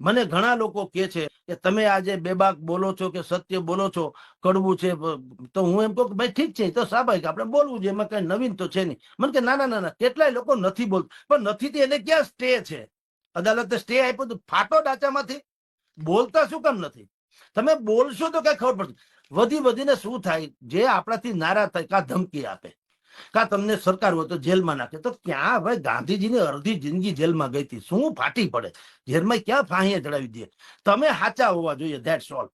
મને ઘણા લોકો કે છે કે તમે આજે બેબાક બોલો છો કે સત્ય બોલો છો, કડવું છે તો હું એમ કહું કે ભાઈ ઠીક છે તો સ્વાભાવિક આપણે બોલવું જોઈએ એમાં કઈ નવીન તો છે નહીં. મને કે ના ના ના ના, કેટલાય લોકો નથી બોલતા, પણ નથી તો એને ક્યાં સ્ટે છે? અદાલતે સ્ટે આપ્યો તો ફાટો ડાચામાંથી. બોલતા શું કામ નથી? તમે બોલશો તો કઈ ખબર પડશે. વધી વધીને શું થાય? જે આપણાથી નારા થાય, કા ધમકી આપે? કા તમને સરકાર હોય તો જેલમાં નાખે. તો ક્યાં ભાઈ ગાંધીજીની અડધી જિંદગી જેલમાં ગઈ હતી? શું ફાટી પડે? જેલમાં ક્યાં ફાંહીએ ચડાવી દે? તમે સાચા હોવા જોઈએ ધેટ્સ ઓલ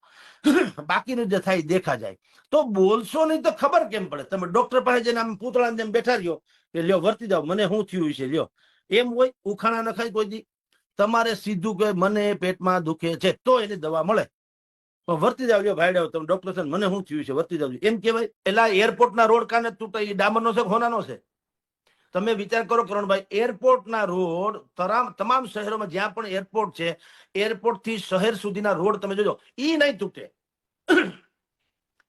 બાકીનું જે થાય દેખા જાય તો બોલશો નહીં તો ખબર કેમ પડે? તમે ડોક્ટર પાસે જઈને આમ પૂતળા જેમ બેઠા રહ્યો કે લ્યો વર્તી જાઓ, મને શું થયું છે લ્યો. એમ હોય, ઉખાણા નખાય કોઈ દી. તમારે સીધું કે મને પેટમાં દુખે છે, તો એની દવા મળે. પણ વર્તી જાવજો ભાઈ તમે ડોક્ટર સાહેબ મને શું થયું છે? વર્તી જાવજો. એમ કહેવાય, પેલા એરપોર્ટના રોડ કાને તૂટે એ ડામરનો છે હોનાનો છે? તમે વિચાર કરો કરણભાઈ એરપોર્ટના રોડ તમામ શહેરોમાં જ્યાં પણ એરપોર્ટ છે એરપોર્ટથી શહેર સુધીના રોડ તમે જોજો એ નહીં તૂટે.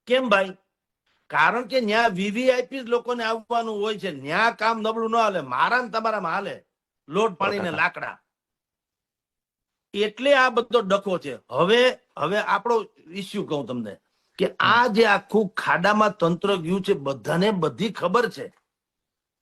કેમ ભાઈ? કારણ કે ત્યાં વીવીઆઈપી લોકોને આવવાનું હોય છે. ત્યાં કામ નબળું ન હાલે. મારા ને તમારામાં હાલે. લોટ પાણી ને લાકડા. એટલે આ બધો ડખો છે. હવે હવે આપણો ઇસ્યુ કહું તમને કે આ જે આખું ખાડામાં તંત્ર ગયું છે બધાને બધી ખબર છે.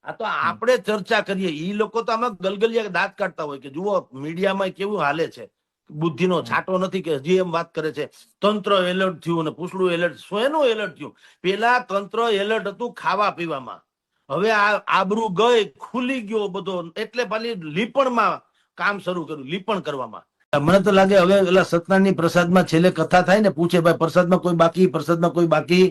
આ તો આપણે ચર્ચા કરીએ. એ લોકો તો આમાં ગલગલિયા દાંત કાઢતા હોય કે જુઓ મીડિયામાં કેવું હાલે છે. બુદ્ધિનો છાંટો નથી કે હજી એમ વાત કરે છે. તંત્ર એલર્ટ થયું અને પૂછડું એલર્ટ શેનું એલર્ટ થયું? પેલા તંત્ર એલર્ટ હતું ખાવા પીવામાં. હવે આ આબરૂ ગઈ ખુલી ગયો બધો. એટલે પાછી લીપણમાં કામ શરૂ કર્યું લીપણ કરવામાં. મને તો લાગે હવે ઓલા સત્યનારાયણ પ્રસાદમાં છેલ્લે કથા થાય ને પૂછે ભાઈ પ્રસાદમાં કોઈ બાકી પ્રસાદમાં કોઈ બાકી?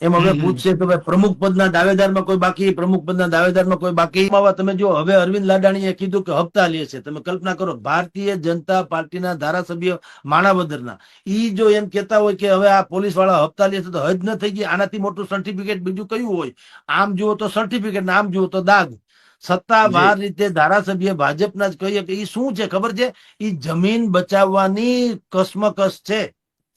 એમ હવે પૂછશે કે ભાઈ પ્રમુખ પદના દાવેદારમાં કોઈ બાકી પ્રમુખ પદના દાવેદારમાં કોઈ બાકી? તમે જો હવે અરવિંદ લાડાણીએ કીધું કે હપ્તા લે છે. તમે કલ્પના કરો ભારતીય જનતા પાર્ટીના ધારાસભ્ય માણાવદરના ઈ જો એમ કહેતા હોય કે હવે આ પોલીસવાળા હપ્તા લે છે તો હજ ન થઈ ગઈ. આનાથી મોટું સર્ટિફિકેટ બીજું કયું હોય? આમ જુઓ તો સર્ટિફિકેટ ને આમ જુઓ તો દાગ. સત્તાવાર રીતે ધારાસભ્ય ભાજપના જ કહીએ કે એ શું છે? ખબર છે? એ જમીન બચાવવાની કસમકસ છે.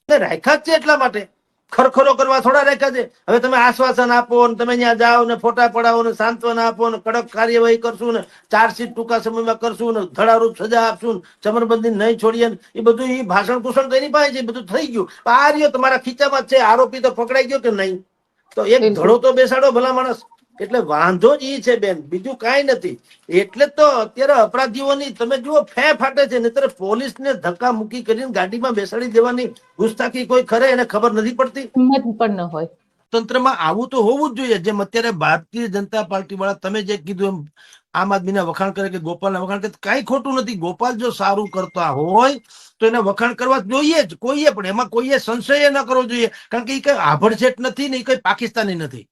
રાખ્યા જ છે એટલા માટે. ખરખરો કરવા થોડા રાખ્યા છે. હવે તમે આશ્વાસન આપો ને તમે ત્યાં જાઓ ને ફોટા પડાવો ને સાંત્વના આપો ને કડક કાર્યવાહી કરશું ને ચાર્જશીટ ટૂંકા સમયમાં કરશું ને ધડારૂપ સજા આપશું ચમરબંધી નહીં છોડીએ ને એ બધું એ ભાષણ કુષણ તો એની પાસે છે બધું થઈ ગયું. આ રહ્યો તમારા ખીચામાં છે. આરોપી તો પકડાઈ ગયો કે નહીં? તો એક. ધડો તો બેસાડો ભલા માણસ. એટલે વાંધો જ એ છે બેન બીજું કાંઈ નથી. એટલે તો અત્યારે અપરાધીઓની તમે જુઓ ફે ફાટે છે નહીતર પોલીસને ધક્કા મૂકી કરીને ગાડીમાં બેસાડી દેવાની ગુસ્તાખી કોઈ ખરે એને ખબર નથી પડતી. પણ ન હોય. તંત્રમાં આવું તો હોવું જ જોઈએ. જેમ અત્યારે ભારતીય જનતા પાર્ટી વાળા તમે જે કીધું એમ આમ આદમીના વખાણ કરે કે ગોપાલના વખાણ કરે કઈ ખોટું નથી. ગોપાલ જો સારું કરતા હોય તો એને વખાણ કરવા જોઈએ જ. કોઈએ પણ એમાં કોઈએ સંશય ન કરવો જોઈએ. કારણ કે એ કઈ આભડછેટ નથી ને એ કઈ પાકિસ્તાની નથી.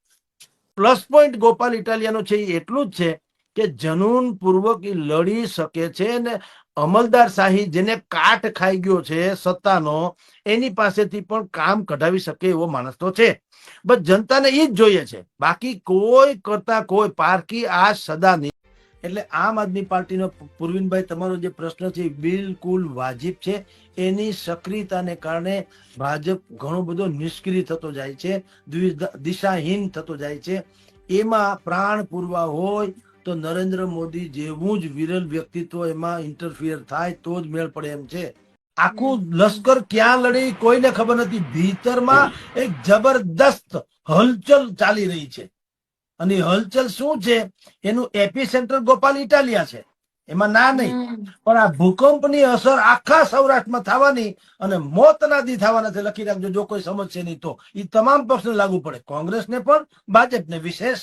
પ્લસ પોઈન્ટ ગોપાલ ઇટાલિયાનો છે એ એટલું જ છે કે જનૂન પૂર્વક લડી શકે છે ને અમલદાર શાહી જેને કાટ ખાઈ ગયો છે સત્તાનો, એની પાસેથી પણ કામ કઢાવી શકે એવો માણસ તો છે. બસ જનતાને એ જ જોઈએ છે. બાકી કોઈ કરતા કોઈ પારકી આ સદા નહીં એટલે આમ આદમી પાર્ટીનો પૂર્વિનભાઈ, તમારો જે પ્રશ્ન છે બિલકુલ વાજિબ છે. એની સક્રિયતાને કારણે ભાજપ ઘણો બધો નિષ્ક્રિય થતો જાય છે દિશાહીન થતો જાય છે. એમાં પ્રાણ પૂરવા હોય તો નરેન્દ્ર મોદી જેવું જ વિરલ વ્યક્તિત્વ એમાં ઇન્ટરફિયર થાય તો જ મેળ પડે એમ છે. આખું લશ્કર ક્યાં લડી કોઈને ખબર નથી. ભીતરમાં એક જબરદસ્ત હલચલ ચાલી રહી છે. અને હલચલ શું છે? એનું એપી સેન્ટર ગોપાલ ઇટાલિયા છે. એમાં ના નહીં. પણ આ ભૂકંપની અસર આખા સૌરાષ્ટ્રમાં થવાની અને મોત નાદી થવાના છે. લખી રાખજો જો કોઈ સમજશે નહીં તો. એ તમામ પક્ષને લાગુ પડે. કોંગ્રેસને પણ ભાજપને વિશેષ